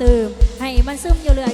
từ ให้มันซึมอยู่เรื่อย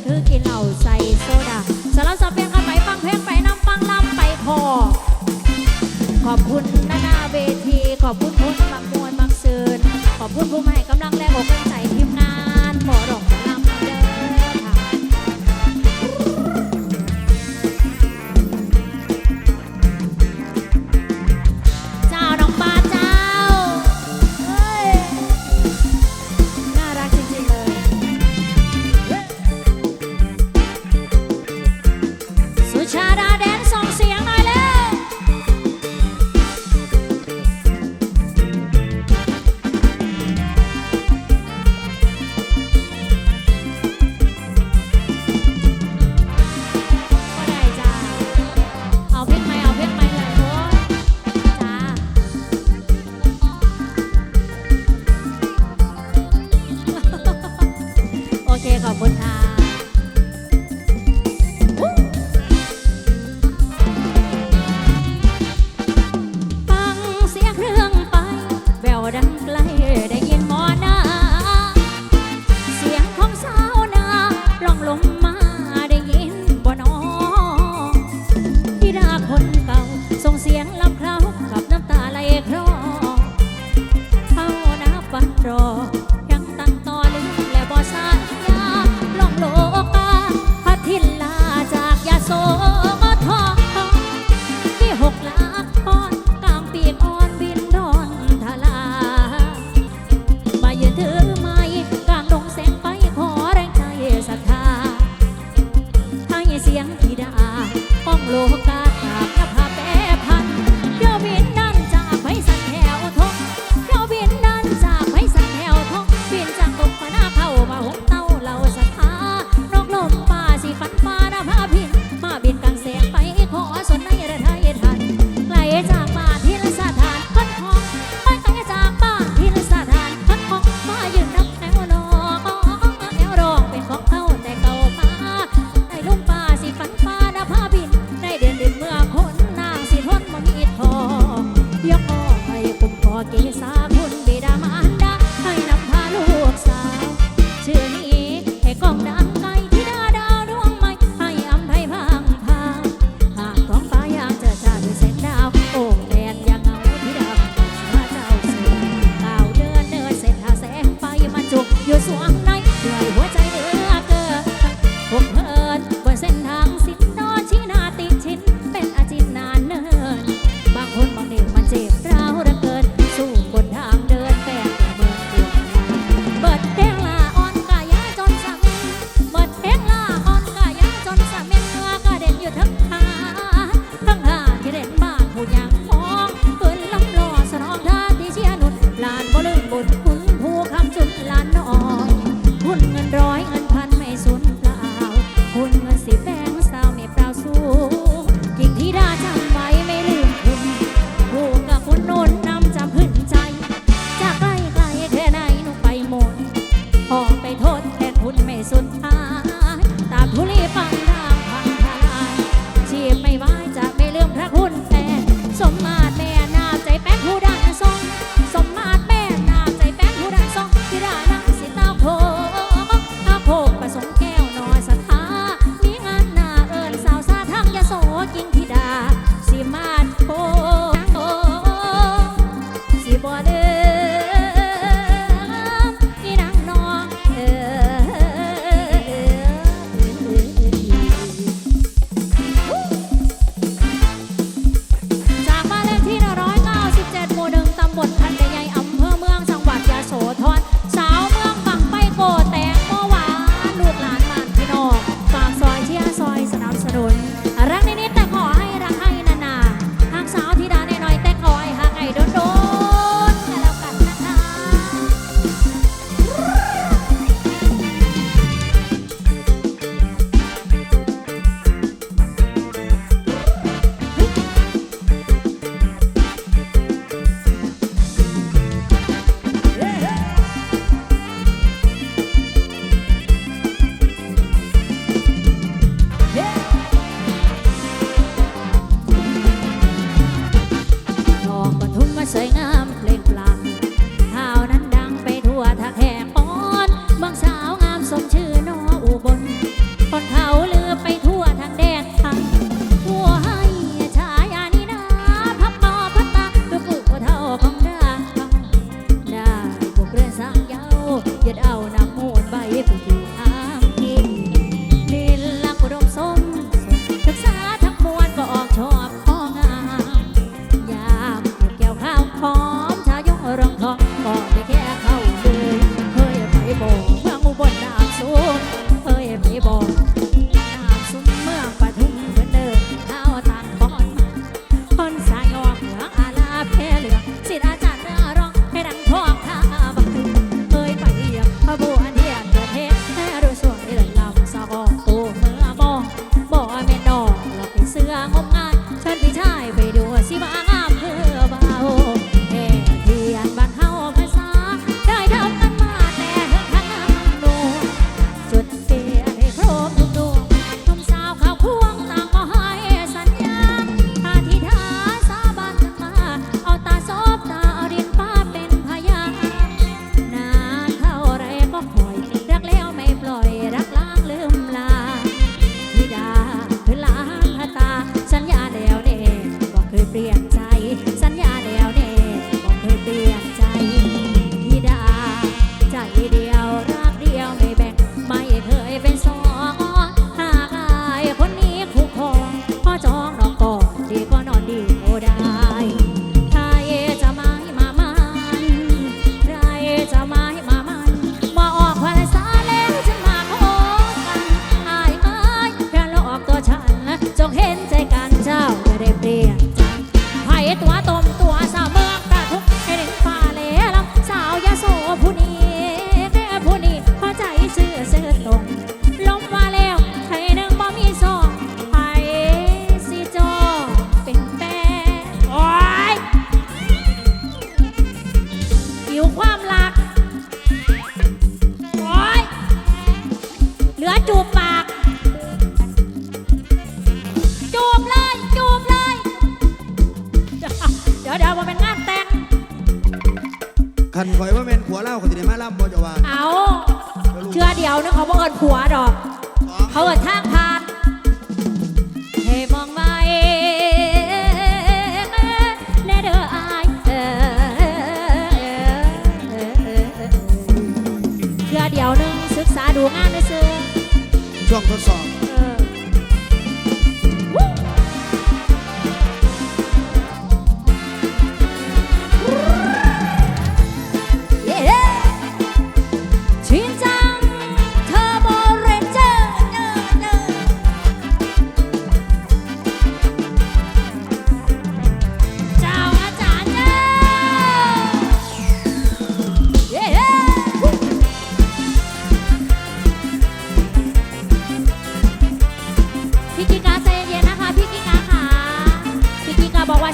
ช่วงทดสอบ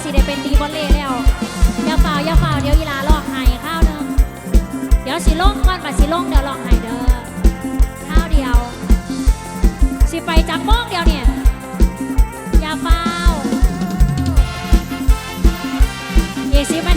สิได้เป็นตีบอลเล่แล้วอย่าเฝ้าอย่าเฝ้าเดี๋ยวยีลาลอกหายข้าวหนึงเดี๋ยวสิลงก่อนบัดสิลงเดี๋ยวลอกหายเด้อข้าวเดียว สิไปจับโมงเดียวเนี่ยอย่าเฝ้าเยสิมัน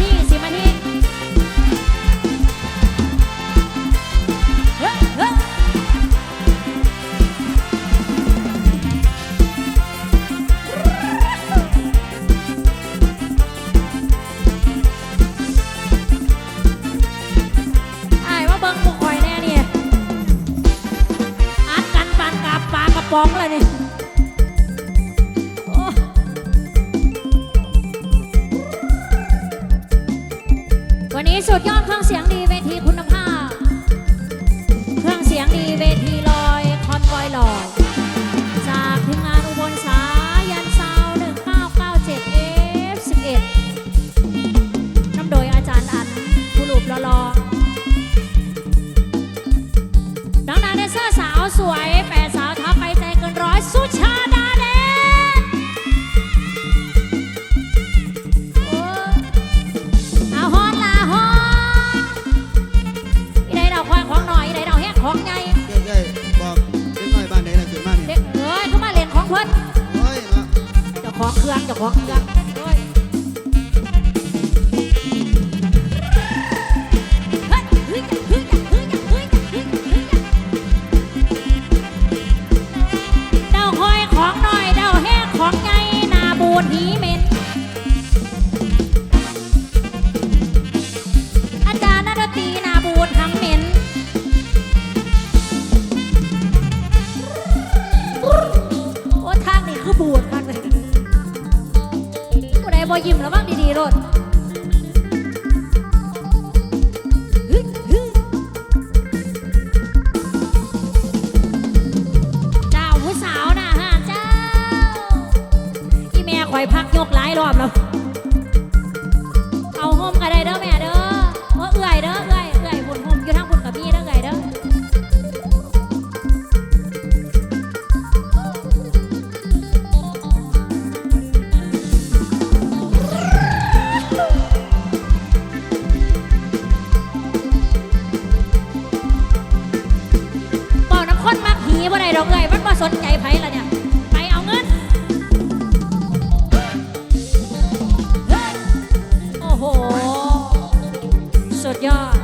อยพักยกหลายรอบแล้ว yeah.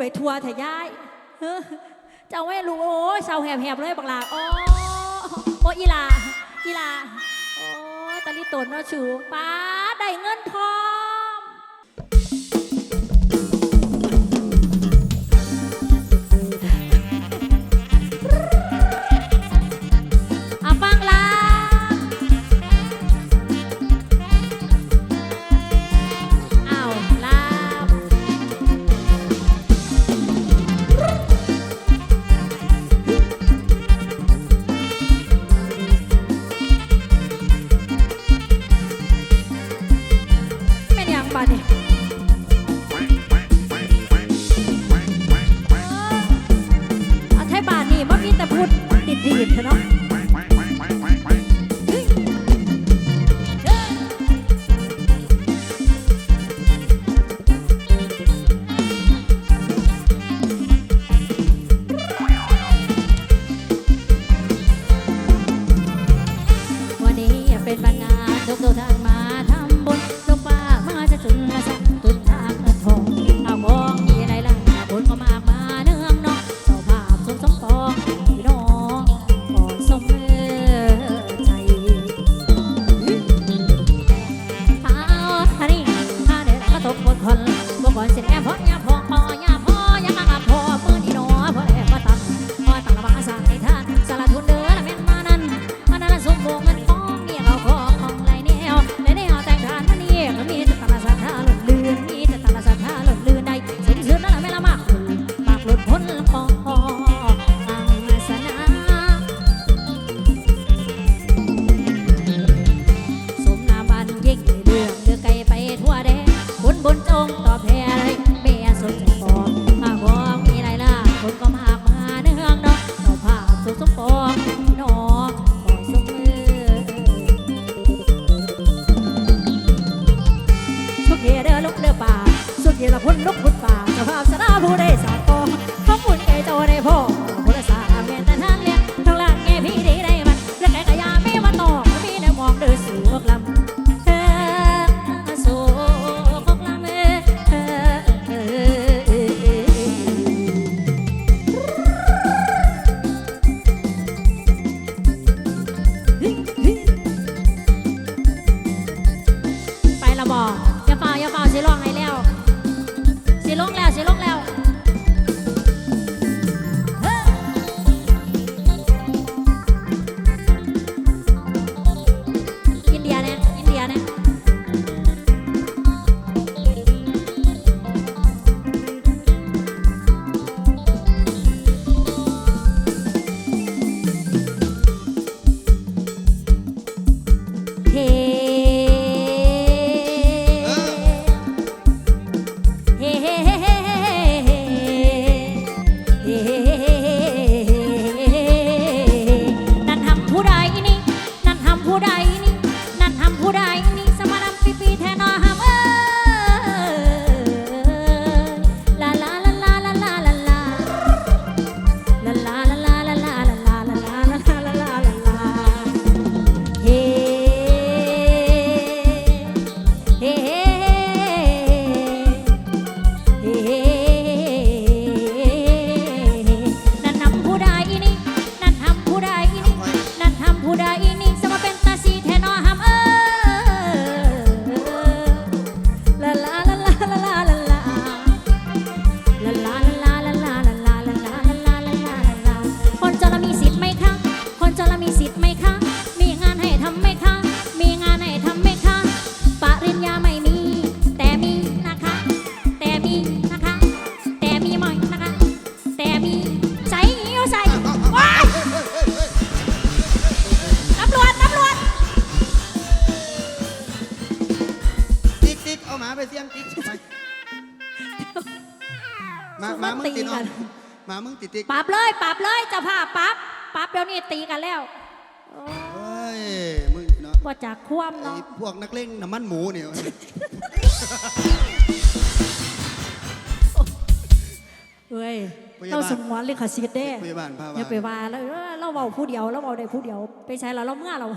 ไปทัวร์เถอะยายเจ้าแม่ลูกโอ้เศร้าแหบๆเลยบักลาโอ้โอ้อีลาอีลาโอ้ตะลิตนเนาชูป้า มาสุมามามึงตีติน้อกังนมามึงติติ๊กปรับเลยปรับเลยเจะพาพปรับปรับเดี๋ยวนี้ตีกันแล้วโอ้เฮ้ยมึงเนาะบ่จากความไอ้เนาะพวกนักเลงน้ำมันหมูเนี่ยเอ้ยพยาบาลเราสมวนลิขสิทธิ์เด้พยาบาลพาอย่าไปบาลว่าแล้วเออเราเว้าผู้เดียวเราเว้าได้ผู้เดียว ไปใช้แล้วเราเมื่อเรา